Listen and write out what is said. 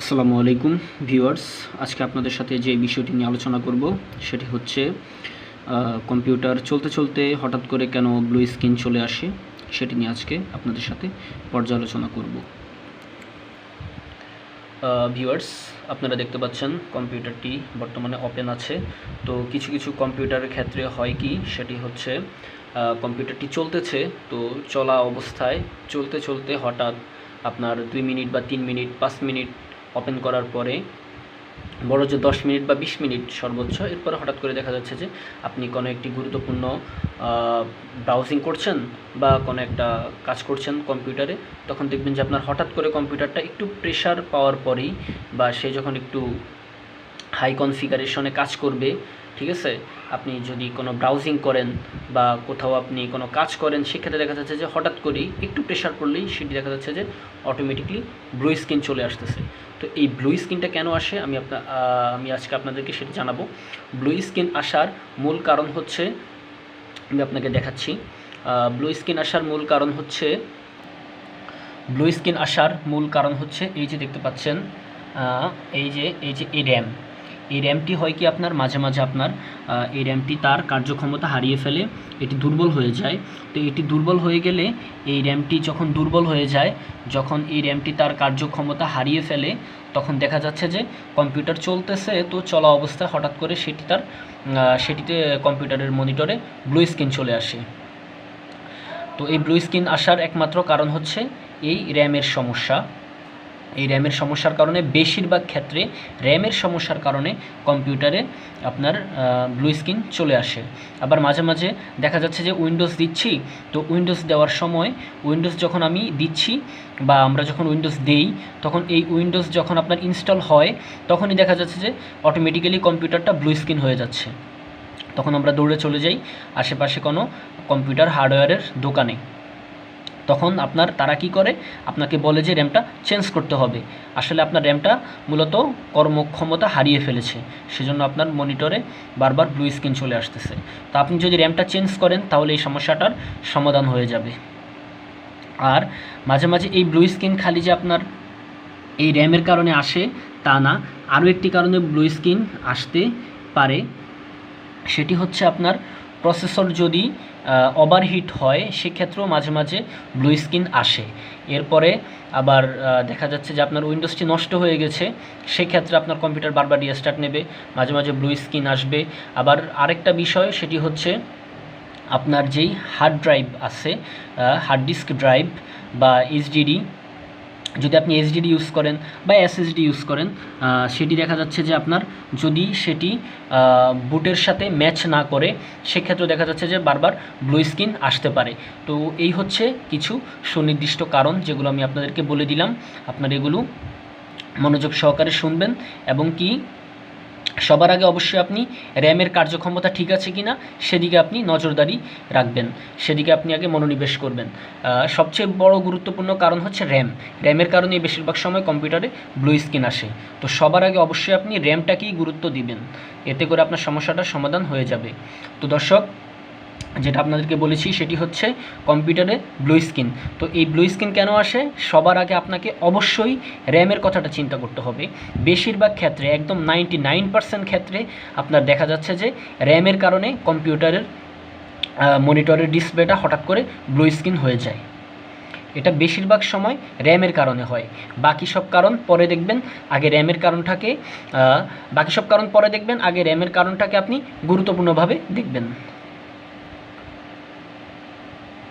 আসসালামু আলাইকুম, ভিউয়ার্স। আজকে আপনাদের সাথে যে বিষয়টি নিয়ে আলোচনা করব, সেটি হচ্ছে কম্পিউটার চলতে চলতে হঠাৎ করে কেন ব্লু স্ক্রিন চলে আসে, সেটি নিয়ে আজকে আপনাদের সাথে পর্যালোচনা করব। ভিউয়ার্স, আপনারা দেখতে পাচ্ছেন, কম্পিউটারটি বর্তমানে ওপেন আছে। তো কিছু কিছু কম্পিউটারের ক্ষেত্রে হয় কি, সেটি হচ্ছে কম্পিউটারটি চলতেছে, তো চলা অবস্থায় চলতে চলতে হঠাৎ আপনার দুই মিনিট বা তিন মিনিট, পাঁচ মিনিট ওপেন করার পরে বড় যে দশ মিনিট বা বিশ মিনিট সর্বোচ্চ, এরপরে হঠাৎ করে দেখা যাচ্ছে যে আপনি কোনো একটি গুরুত্বপূর্ণ ব্রাউজিং করছেন বা কোনো একটা কাজ করছেন কম্পিউটারে, তখন দেখবেন যে আপনার হঠাৎ করে কম্পিউটারটা একটু প্রেশার পাওয়ার পরেই বা সে যখন একটু হাই কনফিগারেশনে কাজ করবে ঠিক আছে? আপনি যদি কোনো ব্রাউজিং করেন বা কোথাও আপনি কোনো কাজ করেন, সেক্ষেত্রে দেখা যাচ্ছে যে হঠাৎ করেই একটু প্রেশার পড়লেই সেটি দেখা যাচ্ছে যে অটোমেটিকলি ব্লু স্ক্রিন চলে আসতেছে। তো এই ব্লু স্ক্রিনটা কেন আসে? আমি আপনার আমি আজকে আপনাদেরকে সেটি জানাব। ব্লু স্ক্রিন আসার মূল কারণ হচ্ছে, আমি আপনাকে দেখাচ্ছি। ব্লু স্ক্রিন আসার মূল কারণ হচ্ছে ব্লু স্ক্রিন আসার মূল কারণ হচ্ছে, এই যে দেখতে পাচ্ছেন এই যে এই যে এই র্যাম এই র্যামটি হয় কি আপনার? মাঝে মাঝে আপনার এই র্যামটি তার কার্যক্ষমতা হারিয়ে ফেলে, এটি দুর্বল হয়ে যায়। তো এটি দুর্বল হয়ে গেলে এই র্যামটি যখন দুর্বল হয়ে যায়, যখন এই র্যামটি তার কার্যক্ষমতা হারিয়ে ফেলে, তখন দেখা যাচ্ছে যে কম্পিউটার চলতেছে, তো চলা অবস্থায় হঠাৎ করে সেটি তার সেটিতে কম্পিউটারের মনিটরে ব্লু স্ক্রিন চলে আসে। তো এই ব্লু স্ক্রিন আসার একমাত্র কারণ হচ্ছে এই র্যামের সমস্যা। এই র্যামের সমস্যার কারণে, বেশিরভাগ ক্ষেত্রে র্যামের সমস্যার কারণে কম্পিউটারে আপনার ব্লু স্ক্রিন চলে আসে। আবার মাঝে মাঝে দেখা যাচ্ছে যে উইন্ডোজ দিচ্ছি, তো উইন্ডোজ দেওয়ার সময় উইন্ডোজ যখন আমি দিচ্ছি বা আমরা যখন উইন্ডোজ দেই, তখন এই উইন্ডোজ যখন আপনার ইনস্টল হয়, তখনই দেখা যাচ্ছে যে অটোমেটিক্যালি কম্পিউটারটা ব্লু স্ক্রিন হয়ে যাচ্ছে। তখন আমরা দৌড়ে চলে যাই আশেপাশে কোনো কম্পিউটার হার্ডওয়্যারের দোকানে। তখন আপনার তারা কি করে? আপনাকে বলে যে র্যামটা চেঞ্জ করতে হবে। আসলে আপনার র্যামটা মূলত কর্মক্ষমতা হারিয়ে ফেলেছে। সেজন্য আপনার মনিটরে বারবার ব্লু স্ক্রিন চলে আসতেছে। তো আপনি যদি র্যামটা চেঞ্জ করেন, তাহলে এই সমস্যাটার সমাধান হয়ে যাবে। আর মাঝে মাঝে এই ব্লু স্ক্রিন খালি যে আপনার এই র্যামের কারণে আসে, তা না। আরও একটি কারণে ব্লু স্ক্রিন আসতে পারে। সেটি হচ্ছে আপনার প্রসেসর যদি ওভারহিট হয়, সেক্ষেত্রেও মাঝে মাঝে ব্লু স্ক্রিন আসে। এরপরে আবার দেখা যাচ্ছে যে আপনার উইন্ডোজটি নষ্ট হয়ে গেছে, সেক্ষেত্রে আপনার কম্পিউটার বারবার রিস্টার্ট নেবে, মাঝে মাঝে ব্লু স্ক্রিন আসবে। আবার আরেকটা বিষয়, সেটি হচ্ছে আপনার যেই হার্ড ড্রাইভ আছে হার্ড ডিস্ক ড্রাইভ বা এইচডিডি যদি আপনি এসডিডি ইউজ করেন বা এসএসডি ইউজ করেন সেটি দেখা যাচ্ছে যে আপনার যদি সেটি বুটের সাথে ম্যাচ না করে, সেক্ষেত্রে দেখা যাচ্ছে যে বারবার ব্লু স্ক্রিন আসতে পারে। তো এই হচ্ছে কিছু সুনির্দিষ্ট কারণ যেগুলো আমি আপনাদেরকে বলে দিলাম। আপনার এগুলো মনোযোগ সহকারে শুনবেন এবং কি সবার আগে অবশ্যই আপনি র্যামের কার্যক্ষমতা ঠিক আছে কি না সেদিকে আপনি নজরদারি রাখবেন, সেদিকে আপনি আগে মনোনিবেশ করবেন। সবচেয়ে বড় গুরুত্বপূর্ণ কারণ হচ্ছে র্যাম। র্যামের কারণে বেশিরভাগ সময় কম্পিউটারে ব্লু স্ক্রিন আসে। তো সবার আগে অবশ্যই আপনি র্যামটাকেই গুরুত্ব দিবেন। এতে করে আপনার সমস্যাটার সমাধান হয়ে যাবে। তো দর্শক যেটা আপনাদেরকে বলেছি, সেটি হচ্ছে কম্পিউটারে ব্লু স্ক্রিন। তো এই ব্লু স্ক্রিন কেন আসে? সবার আগে আপনাকে অবশ্যই র্যামের কথাটা চিন্তা করতে হবে। বেশিরভাগ ক্ষেত্রে, একদম নাইনটি নাইন পার্সেন্ট ক্ষেত্রে আপনার দেখা যাচ্ছে যে, র্যামের কারণে কম্পিউটারের মনিটরের ডিসপ্লেটা হঠাৎ করে ব্লু স্ক্রিন হয়ে যায়। এটা বেশিরভাগ সময় র্যামের কারণে হয়। বাকি সব কারণ পরে দেখবেন। আগে র্যামের কারণটাকে বাকি সব কারণ পরে দেখবেন। আগে র্যামের কারণটাকে আপনি গুরুত্বপূর্ণভাবে দেখবেন।